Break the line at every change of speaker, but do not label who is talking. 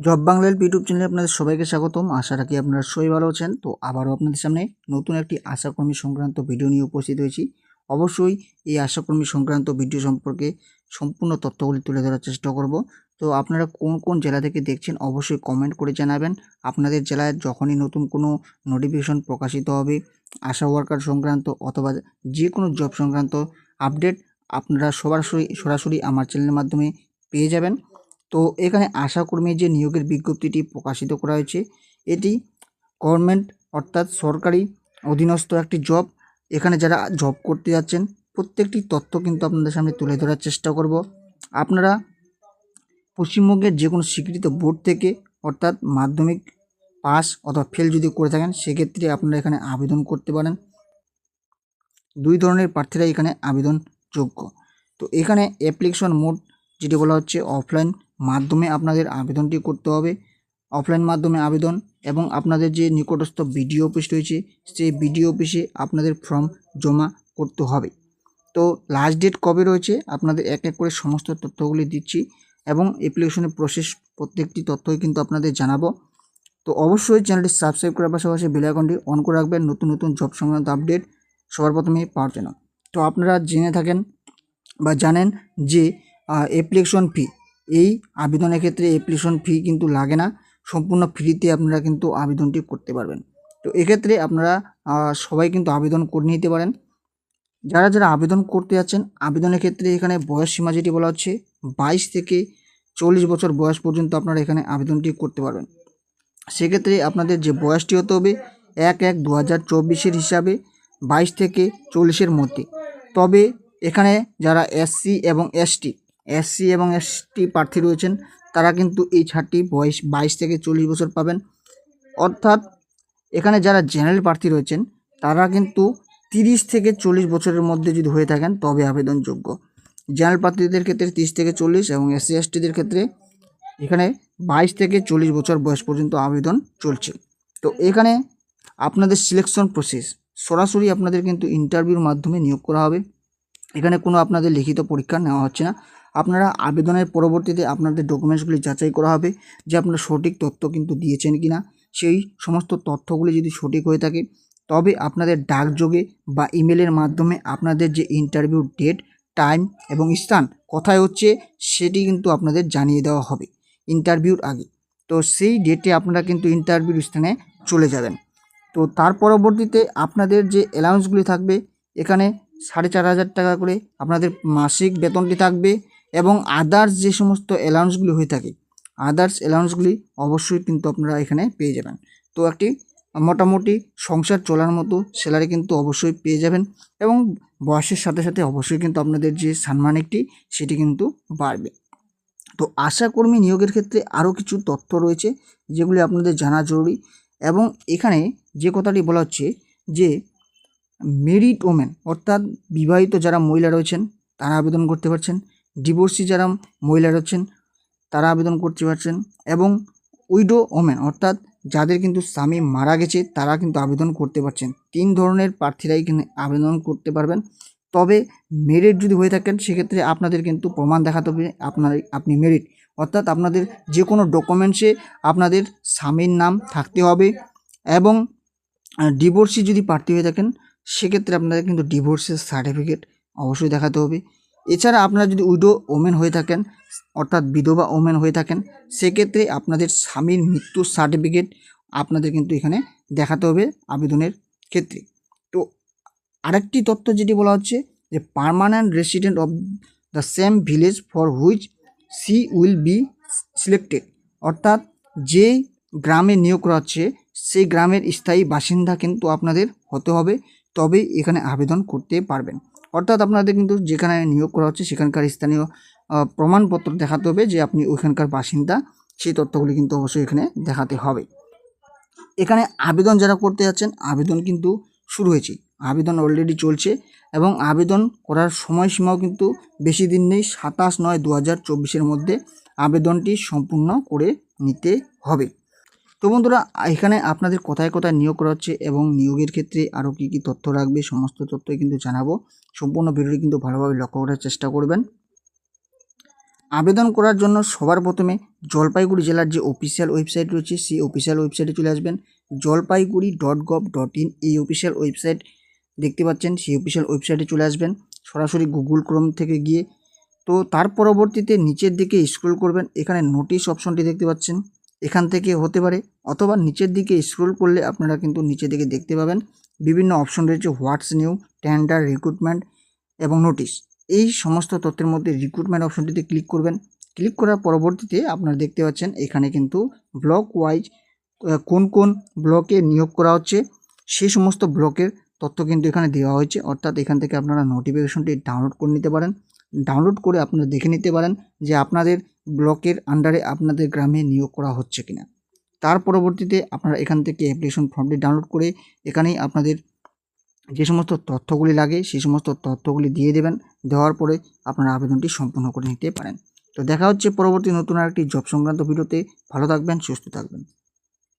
Job বাংলার YouTube চ্যানেলে আপনাদের সবাইকে স্বাগতম। আশা রাখি আপনারা সবাই ভালো আছেন। তো আবারও আপনাদের সামনে নতুন একটি আশাকর্মী সংক্রান্ত ভিডিও নিয়ে উপস্থিত হয়েছি। অবশ্যই এই আশাকর্মী সংক্রান্ত ভিডিও সম্পর্কে সম্পূর্ণ তথ্যগুলি তুলে ধরার চেষ্টা করব। তো আপনারা কোন কোন জেলা থেকে দেখছেন অবশ্যই কমেন্ট করে জানাবেন। আপনাদের জেলায় যখনই নতুন কোনো নোটিফিকেশন প্রকাশিত হবে, আশা ওয়ার্কার সংক্রান্ত অথবা যে কোনো জব সংক্রান্ত আপডেট আপনারা সরাসরি সরাসরি আমার চ্যানেলের মাধ্যমে পেয়ে যাবেন। তো এখানে আশাকর্মীর যে নিয়োগের বিজ্ঞপ্তিটি প্রকাশিত করা হয়েছে, এটি গভর্নমেন্ট অর্থাৎ সরকারি অধীনস্থ একটি জব এখানে যারা জব করতে যাচ্ছেন, প্রত্যেকটি তথ্য কিন্তু আপনাদের সামনে তুলে ধরার চেষ্টা করব। আপনারা পশ্চিমবঙ্গের যে কোনো স্বীকৃত বোর্ড থেকে অর্থাৎ মাধ্যমিক পাস অথবা ফেল যদি করে থাকেন, সেক্ষেত্রে আপনারা এখানে আবেদন করতে পারেন। দুই ধরনের প্রার্থীরা এখানে আবেদন যোগ্য তো এখানে অ্যাপ্লিকেশন মোড যেটি বলা হচ্ছে অফলাইন মাধ্যমে আপনাদের আবেদনটি করতে হবে। অফলাইন মাধ্যমে আবেদন এবং আপনাদের যে নিকটস্থ বিডিও অফিস রয়েছে, সেই বিডিও অফিসে আপনাদের ফর্ম জমা করতে হবে। তো লাস্ট ডেট কবে রয়েছে, আপনাদের এক এক করে সমস্ত তথ্যগুলি দিচ্ছি এবং অ্যাপ্লিকেশনের প্রসেস প্রত্যেকটি তথ্যই কিন্তু আপনাদের জানাব। তো অবশ্যই চ্যানেলটি সাবস্ক্রাইব করার পাশাপাশি বেল আইকনটি অন করে রাখবেন, নতুন নতুন জব সংক্রান্ত আপডেট সবার প্রথমেই পাওয়ার জন্য। তো আপনারা জেনে থাকেন বা জানেন যে অ্যাপ্লিকেশন ফি এই আবেদনের ক্ষেত্রে অ্যাপ্লিকেশন ফি কিন্তু লাগে না। সম্পূর্ণ ফ্রিতে আপনারা কিন্তু আবেদনটি করতে পারবেন। তো এক্ষেত্রে আপনারা সবাই কিন্তু আবেদন করে নিতে পারেন। যারা যারা আবেদন করতে যাচ্ছেন, আবেদনের ক্ষেত্রে এখানে বয়স সীমা যেটি বলা হচ্ছে, বাইশ থেকে চল্লিশ বছর বয়স পর্যন্ত আপনারা এখানে আবেদনটি করতে পারবেন। সেক্ষেত্রে আপনাদের যে বয়সটি হতে হবে, এক এক দু হাজার চব্বিশের হিসাবে বাইশ থেকে চল্লিশের মধ্যে। তবে এখানে যারা এসসি এবং এসটি এসসি এবং এসটি প্রার্থী রয়েছেন, তারা কিন্তু এই ছাড়টি বয়স বাইশ থেকে চল্লিশ বছর পাবেন। অর্থাৎ এখানে যারা জেনারেল প্রার্থী রয়েছেন, তারা কিন্তু তিরিশ থেকে চল্লিশ বছরের মধ্যে যদি হয়ে থাকেন, তবে আবেদনযোগ্য। জেনারেল প্রার্থীদের ক্ষেত্রে তিরিশ থেকে চল্লিশ এবং এসসি এসটিদের ক্ষেত্রে এখানে বাইশ থেকে চল্লিশ বছর বয়স পর্যন্ত আবেদন চলছে। তো এখানে আপনাদের সিলেকশন প্রসেস সরাসরি আপনাদের কিন্তু ইন্টারভিউর মাধ্যমে নিয়োগ করা হবে। এখানে কোনো আপনাদের লিখিত পরীক্ষা নেওয়া হচ্ছে না। আপনারা আবেদনের পরবর্তীতে আপনাদের ডকুমেন্টসগুলি যাচাই করা হবে যে আপনারা সঠিক তথ্য কিন্তু দিয়েছেন কি না সেই সমস্ত তথ্যগুলি যদি সঠিক হয়ে থাকে, তবে আপনাদের ডাকযোগে বা ইমেলের মাধ্যমে আপনাদের যে ইন্টারভিউ ডেট, টাইম এবং স্থান কোথায় হচ্ছে সেটি কিন্তু আপনাদের জানিয়ে দেওয়া হবে ইন্টারভিউর আগে। তো সেই ডেটে আপনারা কিন্তু ইন্টারভিউর স্থানে চলে যাবেন। তো তার পরবর্তীতে আপনাদের যে অ্যালাউন্সগুলি থাকবে, এখানে সাড়ে চার হাজার টাকা করে আপনাদের মাসিক বেতনটি থাকবে এবং আদার্স যে সমস্ত অ্যালাউন্সগুলি হয়ে থাকে আদার্স অ্যালাউন্সগুলি অবশ্যই কিন্তু আপনারা এখানে পেয়ে যাবেন। তো একটি মোটামুটি সংসার চলার মতো স্যালারি কিন্তু অবশ্যই পেয়ে যাবেন এবং বয়সের সাথে সাথে অবশ্যই কিন্তু আপনাদের যে সাম্মানিকটি সেটি কিন্তু বাড়বে। তো আশাকর্মী নিয়োগের ক্ষেত্রে আরও কিছু তথ্য রয়েছে যেগুলি আপনাদের জানা জরুরি এবং এখানে যে কথাটি বলা হচ্ছে যে মেরিট ওমেন, অর্থাৎ বিবাহিত যারা মহিলা রয়েছেন, তারা আবেদন করতে পারছেন। ডিভোর্সি যারা মহিলা রয়েছেন, তারা আবেদন করতে পারছেন। এবং উইডো ওমেন, অর্থাৎ যাদের কিন্তু স্বামী মারা গেছে, তারা কিন্তু আবেদন করতে পারছেন। তিন ধরনের প্রার্থীরাই এখানে আবেদন করতে পারবেন। তবে মেরিট যদি হয়ে থাকেন, সেক্ষেত্রে আপনাদের কিন্তু প্রমাণ দেখাতে হবে, আপনার, আপনি মেরিট অর্থাৎ আপনাদের যে কোনো ডকুমেন্টসে আপনাদের স্বামীর নাম থাকতে হবে। এবং ডিভোর্সি যদি প্রার্থী হয়ে থাকেন সেক্ষেত্রে আপনাদের কিন্তু ডিভোর্সের সার্টিফিকেট অবশ্যই দেখাতে হবে। এছাড়া আপনারা যদি উইডো ওমেন হয়ে থাকেন, অর্থাৎ বিধবা ওমেন হয়ে থাকেন, সেক্ষেত্রে আপনাদের স্বামীর মৃত্যুর সার্টিফিকেট আপনাদের কিন্তু এখানে দেখাতে হবে আবেদনের ক্ষেত্রে। তো আরেকটি তথ্য যেটি বলা হচ্ছে যে permanent resident of the same village for which she will be selected অর্থাৎ যে গ্রামে নিয়োগ করা হচ্ছে, সেই গ্রামের স্থায়ী বাসিন্দা কিন্তু আপনাদের হতে হবে। তবেই এখানে আবেদন করতে পারবেন। অর্থাৎ আপনাদের কিন্তু যেখানে নিয়োগ করা হচ্ছে সেখানকার স্থানীয় প্রমাণপত্র দেখাতে হবে যে আপনি ওইখানকার বাসিন্দা। সেই তথ্যগুলি কিন্তু অবশ্যই এখানে দেখাতে হবে। এখানে আবেদন যারা করতে যাচ্ছেন, আবেদন কিন্তু শুরু হয়েছে। আবেদন অলরেডি চলছে এবং আবেদন করার সময়সীমাও কিন্তু বেশি দিন নেই, সাতাশ নয় দু হাজার চব্বিশের মধ্যে আবেদনটি সম্পূর্ণ করে নিতে হবে। তো বন্ধুরা, এখানে আপনাদের কোথায় কোথায় নিয়োগ করা হচ্ছে এবং নিয়োগের ক্ষেত্রে আরও কী কী তথ্য রাখবে সমস্ত তথ্যই কিন্তু জানাব। সম্পূর্ণ ভিডিওটি কিন্তু ভালোভাবে লক্ষ্য করার চেষ্টা করবেন। আবেদন করার জন্য সবার প্রথমে জলপাইগুড়ি জেলার যে অফিসিয়াল ওয়েবসাইট রয়েছে, সেই অফিসিয়াল ওয়েবসাইটে চলে আসবেন। Jalpaiguri dot gov dot in এই অফিসিয়াল ওয়েবসাইট দেখতে পাচ্ছেন, সেই অফিসিয়াল ওয়েবসাইটে চলে আসবেন। সরাসরি গুগল ক্রোম থেকে গিয়ে। তো তার পরবর্তীতে নিচের দিকে স্ক্রল করবেন, এখানে নোটিশ অপশনটি দেখতে পাচ্ছেন। এখান থেকে হতে পারে, অথবা নিচের দিকে স্ক্রল করলে আপনারা কিন্তু নিচের দিকে দেখতে পাবেন বিভিন্ন অপশন রয়েছে হোয়াটস নিউ টেন্ডার রিক্রুটমেন্ট এবং নোটিশ এই সমস্ত তথ্যের মধ্যে রিক্রুটমেন্ট অপশনটিতে ক্লিক করবেন। ক্লিক করার পরবর্তীতে আপনারা দেখতে পাচ্ছেন এখানে কিন্তু ব্লক ওয়াইজ কোন কোন ব্লকে নিয়োগ করা হচ্ছে সেই সমস্ত ব্লকের তথ্য কিন্তু এখানে দেওয়া হয়েছে। অর্থাৎ এখান থেকে আপনারা নোটিফিকেশনটি ডাউনলোড করে নিতে পারেন। ডাউনলোড করে আপনারা দেখে নিতে পারেন যে আপনাদের ব্লকের আন্ডারে আপনাদের গ্রামে নিয়োগ করা হচ্ছে কিনা। তার পরবর্তীতে আপনারা এখান থেকে অ্যাপ্লিকেশন ফর্মটি ডাউনলোড করে এখানেই আপনাদের যে সমস্ত তথ্যগুলি লাগে সেই সমস্ত তথ্যগুলি দিয়ে দেবেন। দেওয়ার পরে আপনারা আবেদনটি সম্পূর্ণ করে নিতে পারেন। তো দেখা হচ্ছে পরবর্তী নতুন আরেকটি জব সংক্রান্ত ভিডিওতে। ভালো থাকবেন, সুস্থ থাকবেন।